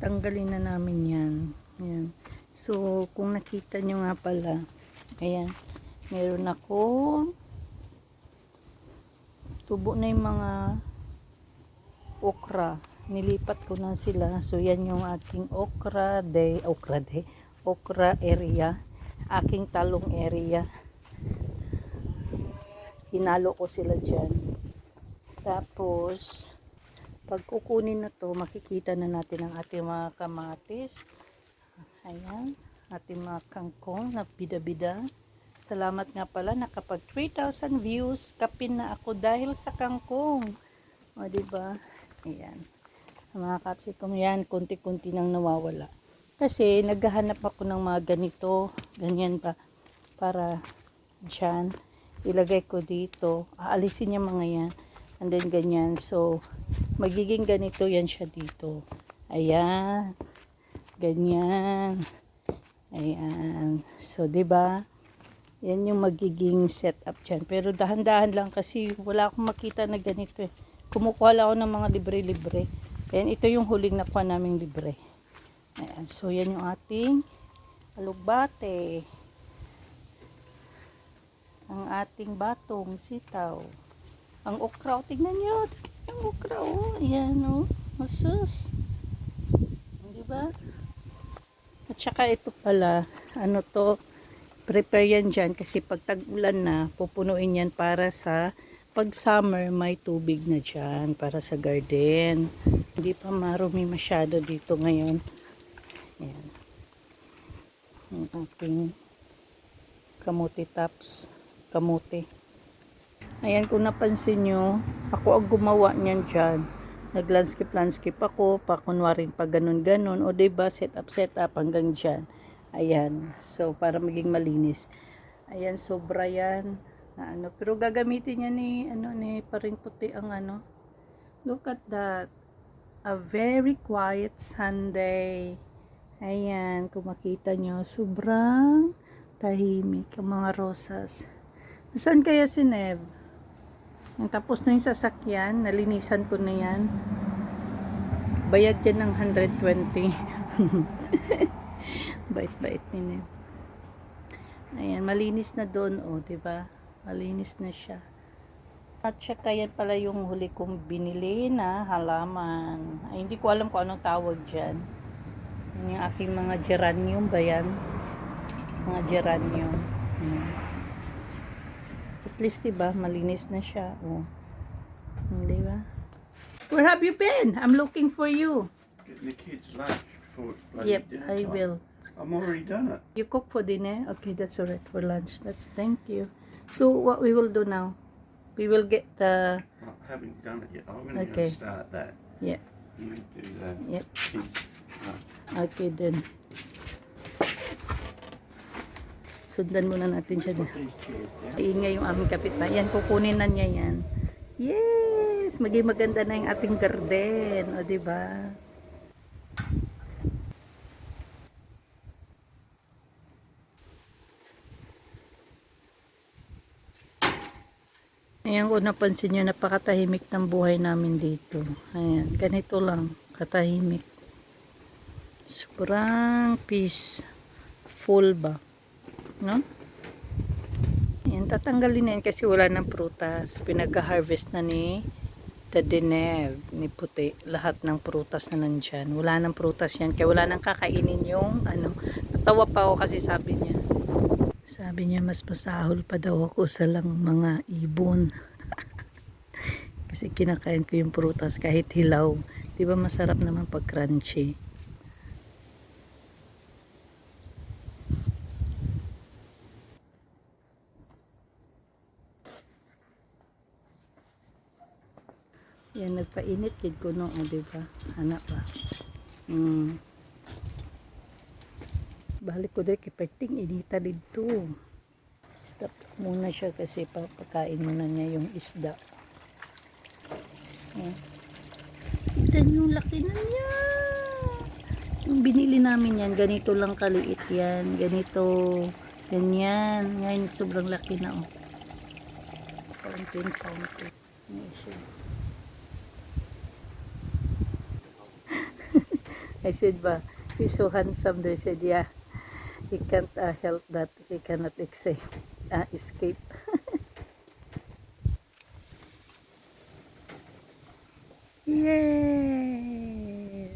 tanggalin na namin yan. Ayan. So, kung nakita nyo nga pala, ayan, meron ako tubo na yung mga okra. Nilipat ko na sila. So, yan yung aking okra day, okra day, okra area, aking talong area. Hinalo ko sila dyan. Tapos, pag kukunin na to, makikita na natin ang ating mga kamatis. Ayan, ating mga kangkong na bida-bida. Salamat nga pala, nakapag 3,000 views, kapin na ako dahil sa kangkong. O, diba? Ayan. Ang Mga capsicum yan, kunti-kunti nang nawawala. Kasi, naghahanap ako ng mga ganito, ganyan pa, para dyan. Ilagay ko dito. Aalisin niya mga yan. And then, ganyan. So, magiging ganito yan siya dito. Ayan. Ganyan. Ayan. So, ba? Yan yung magiging setup dyan. Pero dahan-dahan lang kasi wala akong makita na ganito eh. Kumukuha lang ako ng mga libre-libre. Ayan, ito yung huling nakuha naming libre. Ayan, so yan yung ating alugbate. Ang ating batong sitaw. Ang okra, oh, tignan nyo. Yung okra, oh. Ayan, oh. Masus. Di ba? At saka ito pala, ano to, prepare yan dyan kasi pag tag-ulan na, pupunuin yan para sa pag summer, may tubig na dyan para sa garden. Hindi pa marumi masyado dito ngayon. Ayan. Ang ating kamuti tops. Kamuti. Ayan, kung napansin nyo, ako ang gumawa niyan dyan. Nag-landscape-landscape ako, pa kunwarin pa ganun-ganun, o diba, set up, set up hanggang dyan. Ayan, so para maging malinis. Ayan, sobra yan. Na ano, pero gagamitin niya ni, ano, ni paring puti ang ano. Look at that. A very quiet Sunday. Ayan, kung makita nyo, sobrang tahimik ang mga rosas. Saan kaya si Nev? Yung tapos na yung sasakyan, nalinisan ko na yan. Bayad yan ng 120. Bait-bait ni Nev. Ayan, malinis na doon, oh, 'di ba? Malinis na siya. At saka yan pala yung huli kong binili na halaman. Ay, hindi ko alam kung anong tawag dyan. Yan yung aking mga geranium ba yan? Mga geranium. Ayan. Least, diba, malinis na siya. Oh. Hmm, Diba? Where have you been? I'm looking for you. Getting the kids lunch before it's bloody Yep, dinner I time. will. I'm already done it. You cook for dinner? Okay, that's alright for lunch. That's thank you. So what we will do now? We will get the I haven't done it yet. I'm going to Okay. start that. Yeah. You do the Yep. kids. lunch. Okay then. Sundan muna natin siya. Down. Iingay yung aming kapitbahay. Yan, kukunin na niya yan. Yes! Maging maganda na yung ating garden. O, ba? Ayan kung napansin nyo, napakatahimik ng buhay namin dito. Ayan, ganito lang, katahimik. Sobrang peaceful ba? No? Yan, tatanggalin na yan kasi wala ng prutas. Pinagka-harvest na ni Tadenev, ni Puti. Lahat ng prutas na nandyan. Wala ng prutas yan. Kaya wala nang kakainin yung ano. Natawa pa ako kasi sabi niya. Sabi niya mas masahol pa daw ako sa lang mga ibon. kasi kinakain ko yung prutas kahit hilaw. Di ba masarap naman pag crunchy. Yan, nagpainit kid ko no, o, diba? Anak ba? Hmm. Balik ko dito, kiperting, inita dito. Stop muna siya kasi papakain muna niya yung isda. Yan. Kita niyo, laki na niya. Yung binili namin yan, ganito lang kaliit yan. Ganito, ganyan. Ngayon, sobrang laki na, oh. Fountain, fountain. Ayan siya. I said ba, he's so handsome. They said, yeah, he can't uh, help that. He cannot escape. Uh, escape. yes.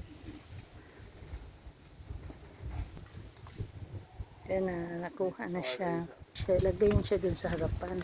Yan na, nakuha na siya. Kaya lagay yun siya dun sa harapan.